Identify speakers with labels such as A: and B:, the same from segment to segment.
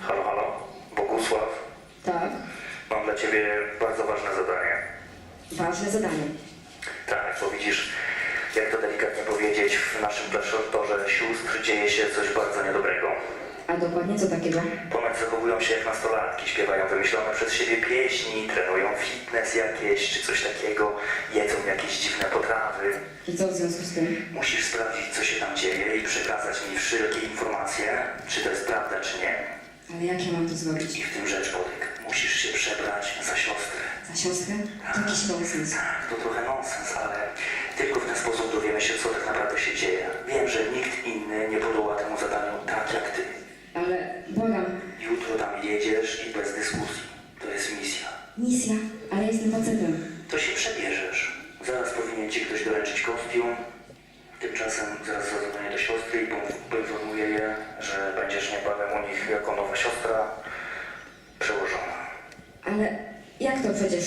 A: Halo, halo, Bogusław.
B: Tak,
A: Mam dla ciebie bardzo ważne zadanie.
B: ważne zadanie.
A: Tak, bo widzisz, jak to delikatnie powiedzieć, w naszym klasztorze sióstr dzieje się coś bardzo niedobrego.
B: Dokładnie co takiego?
A: Ponoć zachowują się jak nastolatki, śpiewają wymyślone przez siebie pieśni, trenują fitness jakieś czy coś takiego, jedzą jakieś dziwne potrawy.
B: I co w związku z tym?
A: Musisz sprawdzić, co się tam dzieje i przekazać mi wszelkie informacje, czy to jest prawda, czy nie.
B: Ale jak ja mam to
A: I
B: zrobić?
A: w tym rzecz, Bodek. Musisz się przebrać za siostrę.
B: Za siostrę? To jakiś nonsens.
A: Tak, to trochę nonsens, ale tylko w ten sposób dowiemy się, co tak naprawdę się dzieje. Wiem, że nikt inny nie podoła temu zadaniu tak jak ty.
B: Ale błagam,
A: Jutro tam jedziesz i bez dyskusji. To jest misja.
B: misja, ale jestem facetem.
A: To się przebierzesz. Zaraz powinien ci ktoś doręczyć kostium. Tymczasem zaraz zadzwonię do siostry i po- poinformuję je, że będziesz niebawem u nich jako nowa siostra przełożona.
B: Ale jak to przecież?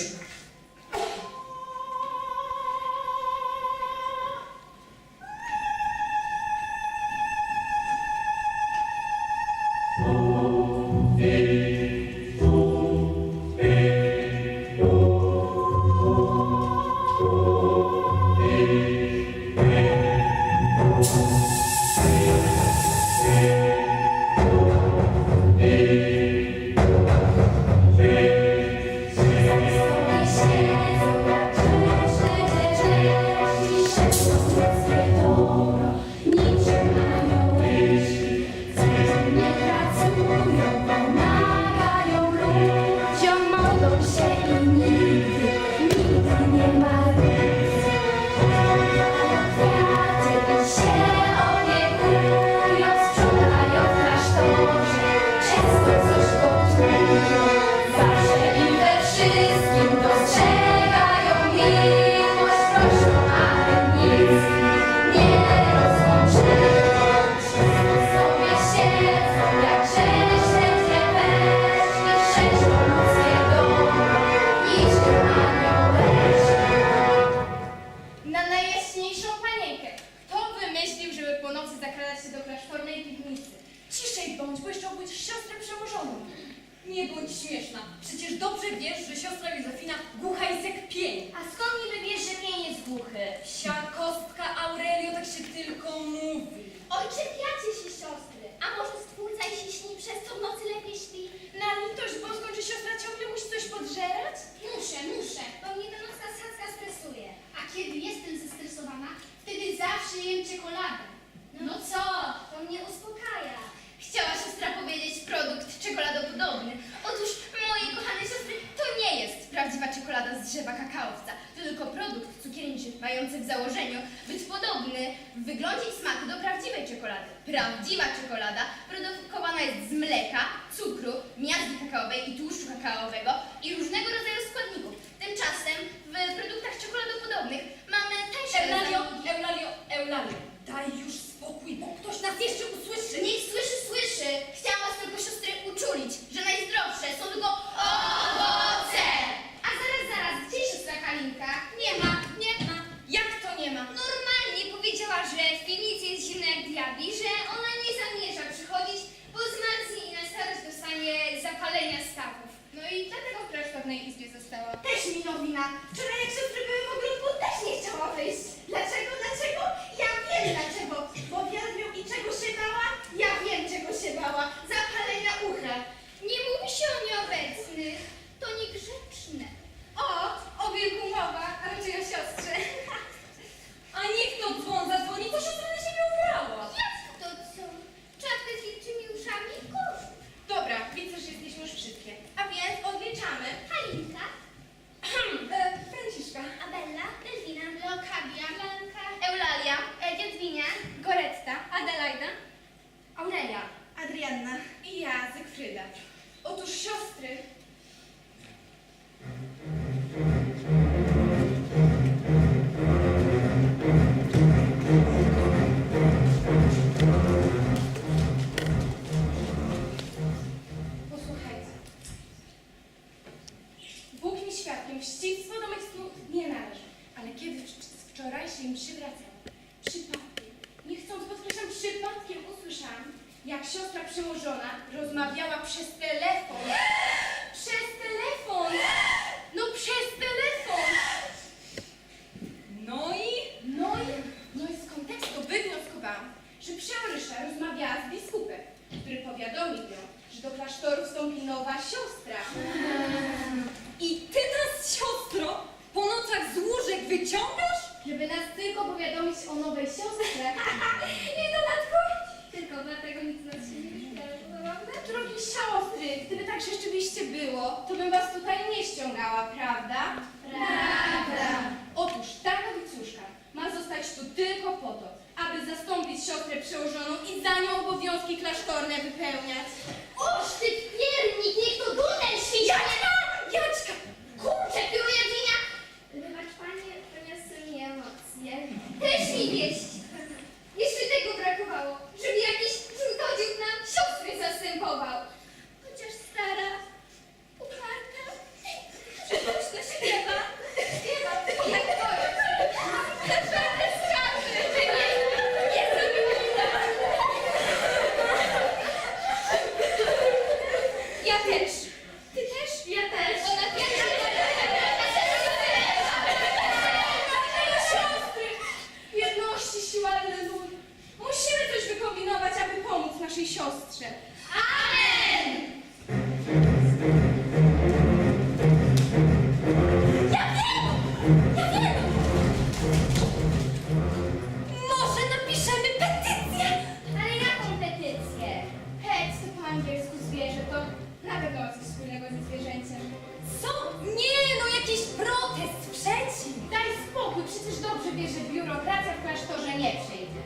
C: protest przeciw.
D: Daj spokój, przecież dobrze wiesz, że biurokracja w klasztorze nie przejdzie.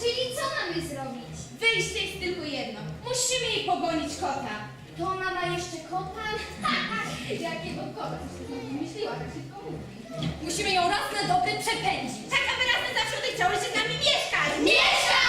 B: Czyli co mamy zrobić?
D: Wyjście jest tylko jedno. Musimy jej pogonić kota.
B: To ona ma jeszcze kota?
D: Jakiego kota? Myśliła, tak szybko mówi.
C: Musimy ją raz na dobry przepędzić.
D: Taka wyraźna zawsze chciała, że z nami mieszkać.
B: Mieszkać!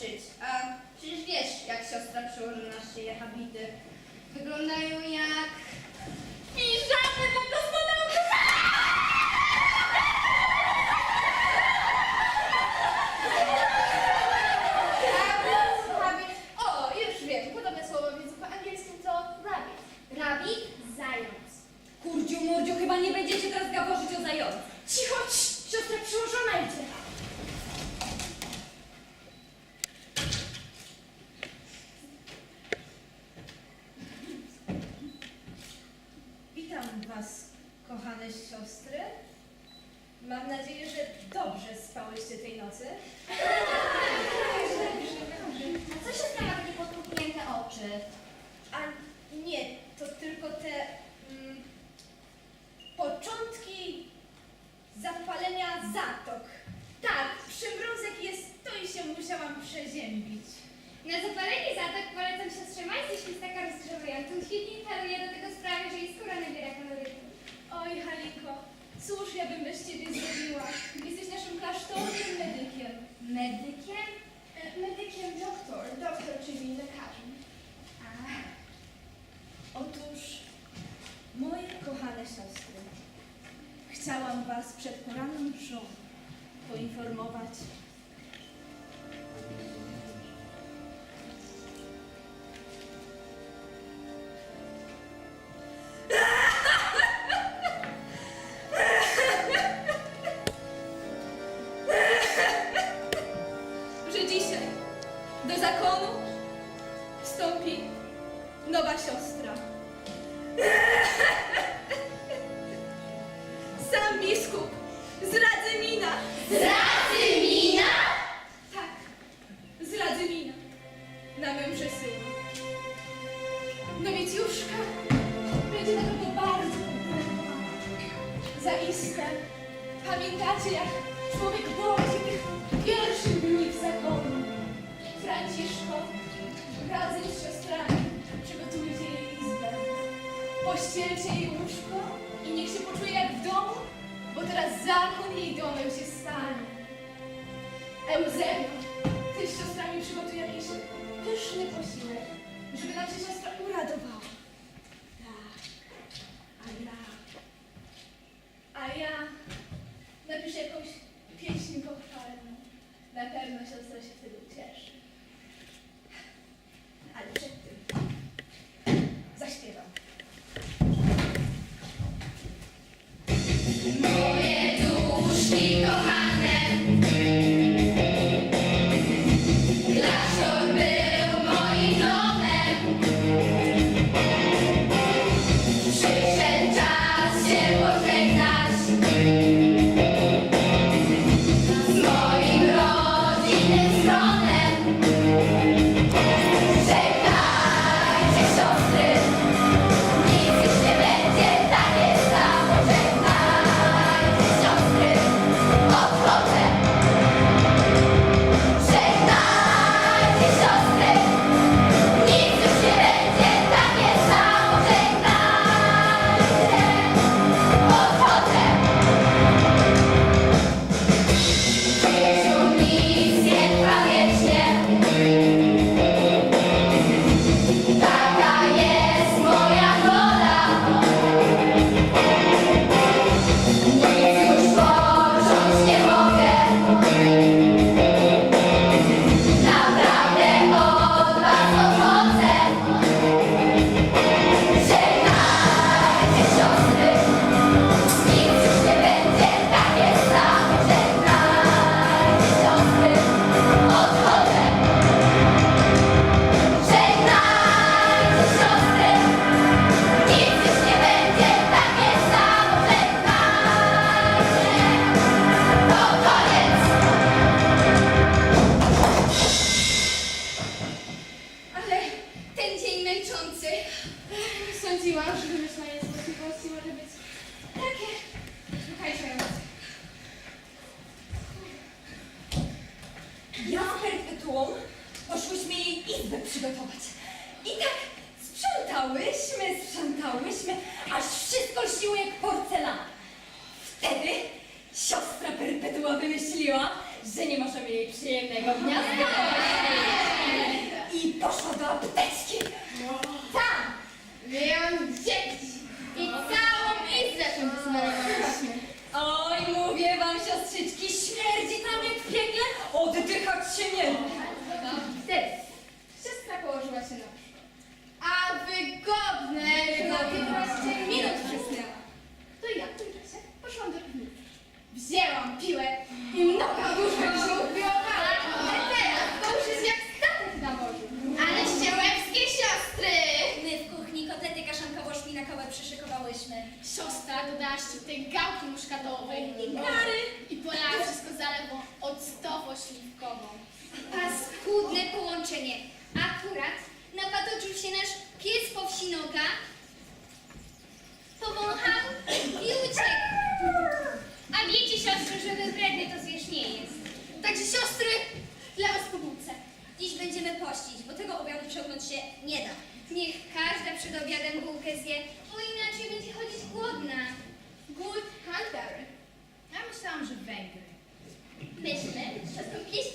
D: szyć. A przecież
B: wiesz, jak siostra
D: przyłoży na
B: szyję
D: habity. Wyglądają jak dobrze spałyście tej nocy. Chciałam was przed poranną mszą poinformować, Nowicjuszka będzie na pewno bardzo umiłowana. Zaiste, pamiętacie jak człowiek boi się tych pierwszych dni w zakonu. Franciszko razem z siostrami przygotujcie jej izbę. Pościelcie jej łóżko i niech się poczuje jak w domu, bo teraz zakon jej domem się stanie. Eusebio, ty z siostrami przygotuj jakiś pyszny posiłek, żeby nam się siostra Tak, a ja... A ja napiszę jakąś pieśń pochwalną. Na pewno siostra się wtedy ucieszy. Sprzątałyśmy, aż wszystko lśniło jak porcelana. Wtedy siostra perpetua wymyśliła, że nie możemy jej przyjemnego dnia i
E: Wzięłam piłę i mnoga dużo się upiłowała. Ale teraz to już jest jak statek na morzu. Aleście łebskie siostry!
F: My w kuchni kotlety kaszankowo-szpinakowe przyszykowałyśmy.
E: Siostra dodałaś ci tej gałki muszkatowej.
F: I kary.
E: I polała
F: wszystko zalewą octowo-śliwkową. Paskudne połączenie. Akurat napatoczył się nasz pies po
E: powsinoga, powąchał i
D: uciekł.
F: A wiecie, siostry, że
G: wybrednie to
B: zwierz nie jest. Także siostry, dla was pobudce. Dziś będziemy pościć, bo tego obiadu przełknąć się nie da.
H: Niech każda przed obiadem bułkę zje, bo
B: inaczej będzie chodzić głodna. Good Hunter. Ja myślałam, że Węgry. Myślę, że pieśń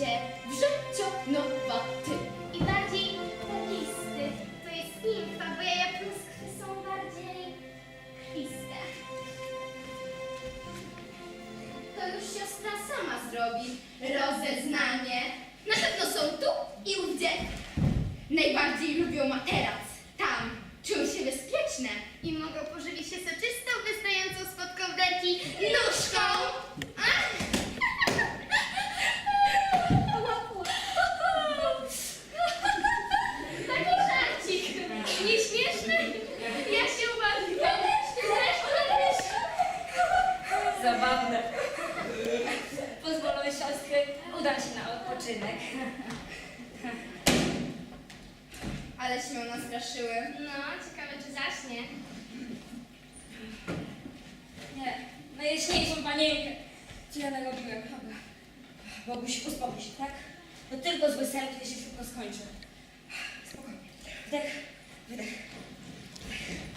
B: się
I: w życiu,
B: no zaśnie.
J: Nie, najjaśniejszą panienkę. Co ja narobiłem? Dobra. Boguś, uspokój się, tak? To tylko zły sen, który się szybko skończy. Spokojnie. Wdech, wydech. Wydech.